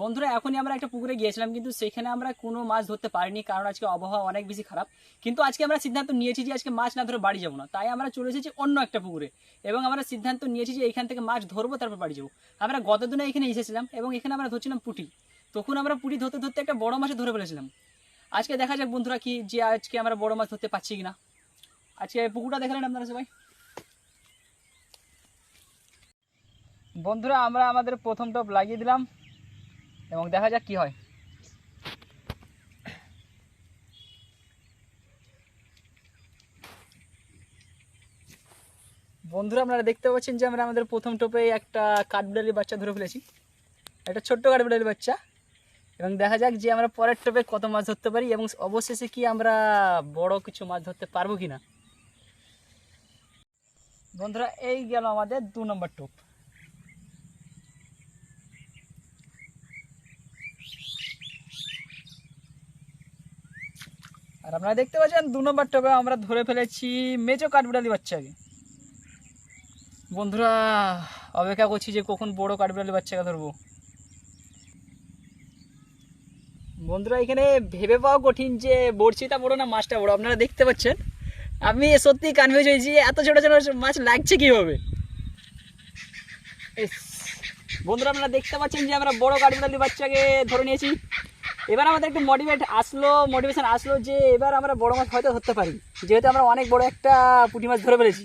বন্ধুরা, এখনই আমরা একটা পুকুরে গিয়েছিলাম, কিন্তু সেখানে আমরা কোনো মাছ ধরতে পারিনি, কারণ আজকে আবহাওয়া অনেক বেশি খারাপ। কিন্তু আজকে আমরা সিদ্ধান্ত নিয়েছি যে আজকে মাছ না ধরে বাড়ি যাব না। তাই আমরা চলে এসেছি অন্য একটা পুকুরে। এবং আমরা সিদ্ধান্ত নিয়েছি যে এখান থেকে মাছ ধরবো, তারপর বাড়ি যাব। আমরা গত দিনে এখানে এসেছিলাম, এবং এখানে আমরা ধরছিলাম পুটি। তখন আমরা পুটি ধরতে ধরতে একটা বড় মাছ ধরে ফেলেছিলাম। আজকে দেখা যাক বন্ধুরা কি, যে আজকে আমরা বড় মাছ ধরতে পারছি কিনা। আজকে পুকুরটা দেখালেন আপনারা সবাই? বন্ধুরা, আমরা আমাদের প্রথম টপ লাগিয়ে দিলাম। এবং দেখা যাক কি হয়। বন্ধুরা, আপনারা দেখতে পাচ্ছেন যে আমরা আমাদের প্রথম টোপে একটা কাঠবিড়ালি বাচ্চা ধরে ফেলেছি। একটা ছোট্ট কাঠবিড়ালি বাচ্চা। এবং দেখা যাক যে আমরা পরের টোপে কত মাছ ধরতে পারি এবং অবশেষে কি আমরা বড় কিছু মাছ ধরতে পারব কি না বন্ধুরা, এই গেল আমাদের দু নম্বর টোপ। আর আপনারা দেখতে পাচ্ছেন, দু নম্বর টোপে আমরা ধরে ফেলেছি মেজো কাঠবিড়ালি বাচ্চাকে। বন্ধুরা, অপেক্ষা করছি যে কখন বড় কাঠবিড়ালি বাচ্চাকে ধরবো। বন্ধুরা, এখানে ভেবে পাওয়া কঠিন যে বড়শিটা বড় না মাছটা বড়, আপনারা দেখতে পাচ্ছেন? আমি সত্যি কনফিউজ হয়েছি এত ছোটো ছোটো মাছ লাগছে কীভাবে? বন্ধুরা, আপনারা দেখতে পাচ্ছেন যে আমরা বড় কাঠবিড়ালি বাচ্চাকে ধরে নিয়েছি। এবার আমাদের একটু মোটিভেট আসলো মোটিভেশন আসলো যে এবার আমরা বড় মাছ হয়তো ধরতে পারি। যেহেতু আমরা অনেক বড় একটা পুঁটি মাছ ধরে ফেলেছি।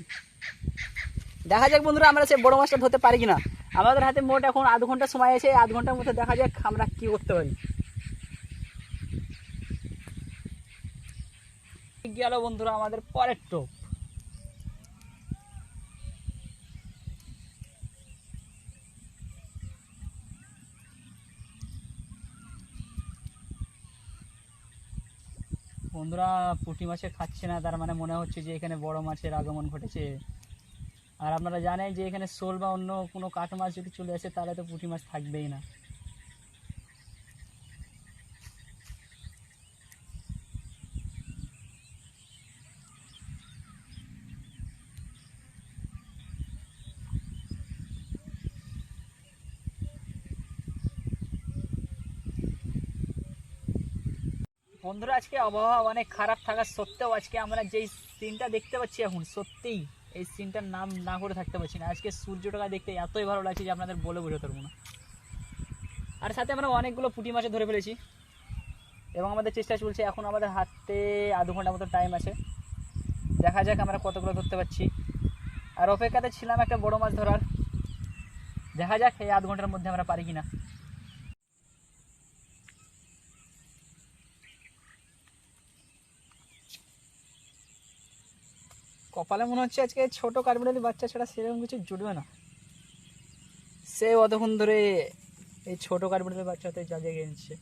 দেখা যাক বন্ধুরা আমরা সে বড় মাছটা ধরতে পারি কিনা। আমাদের হাতে মোট এখন আধ ঘণ্টা সময় আছে, আধ ঘণ্টার মধ্যে দেখা যাক আমরা কি করতে পারি। গেল বন্ধুরা আমাদের পরের টোপ। বন্ধুরা পুঁটি মাছে খাচ্ছে না, তার মানে মনে হচ্ছে যে এখানে বড় মাছের আগমন ঘটেছে। আর আপনারা জানেন যে এখানে শোল বা অন্য কোনো কাঠ মাছ যদি চলে আসে, তাহলে তো পুঁটি মাছ থাকবেই না। বন্ধুরা, আজকে আবহাওয়া অনেক খারাপ থাকা সত্ত্বেও আজকে আমরা যেই সিনটা দেখতে পাচ্ছি এখন, সত্যিই এই সিনটার নাম না করে থাকতে পারছি না। আজকে সূর্যটাকে দেখতে এতই ভালো লাগছে যে আপনাদের বলে বোঝাতে পারব না। আর সাথে আমরা অনেকগুলো পুঁটি মাছে ধরে ফেলেছি এবং আমাদের চেষ্টা চলছে এখন আমাদের হাতে আধ ঘণ্টা মতো টাইম আছে। দেখা যাক আমরা কতগুলো ধরতে পারছি। আর অপেক্ষাতে ছিলাম একটা বড় মাছ ধরার। দেখা যাক এই আধ ঘণ্টার মধ্যে আমরা পারি কিনা। কপালে মনে হচ্ছে আজকে ছোট কাঠবিড়ালি বাচ্চা ছাড়া সেরকম কিছু জুটবে না। সে অতক্ষণ ধরে এই ছোট কাঠবিড়ালি বাচ্চাতে যা জেগে নিচ্ছে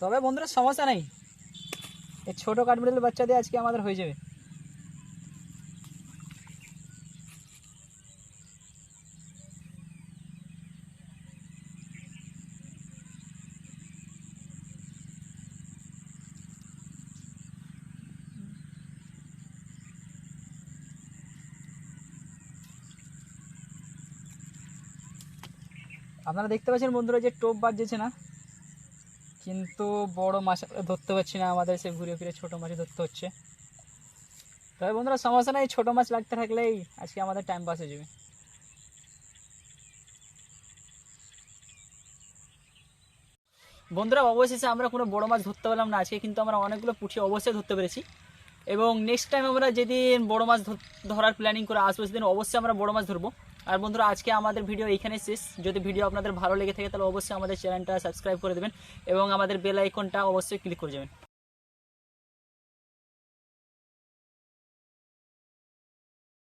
তবে বন্ধুরা সমস্যা নেই। এই ছোটো কাঠবিড়ালি বাচ্চা দিয়ে আজকে আমাদের হয়ে যাবে। আপনারা দেখতে পাচ্ছেন বন্ধুরা যে টোপ বাজছে না, কিন্তু বড় মাছ ধরতে পারছি না, আমাদের সে ঘুরে ফিরে ছোট মাছ ধরতে হচ্ছে। তবে বন্ধুরা, সমস্যা নেই, ছোটো মাছ লাগতে থাকলেই আজকে আমাদের টাইম পাস হয়ে যাবে। বন্ধুরা, অবশেষে আমরা কোনো বড় মাছ ধরতে পারলাম না, আজকে কিন্তু আমরা অনেকগুলো পুঁটি অবশ্যই ধরতে পেরেছি। এবং নেক্সট টাইম আমরা যেদিন বড় মাছ ধর- ধরার প্ল্যানিং করে আসব, সেদিন অবশ্যই আমরা বড় মাছ ধরবো। আর বন্ধুরা, আজকে আমাদের ভিডিও এইখানে শেষ। যদি ভিডিও আপনাদের ভালো লেগে থাকে, তাহলে অবশ্যই আমাদের চ্যানেলটা সাবস্ক্রাইব করে দেবেন এবং আমাদের বেল আইকনটা অবশ্যই ক্লিক করে যাবেন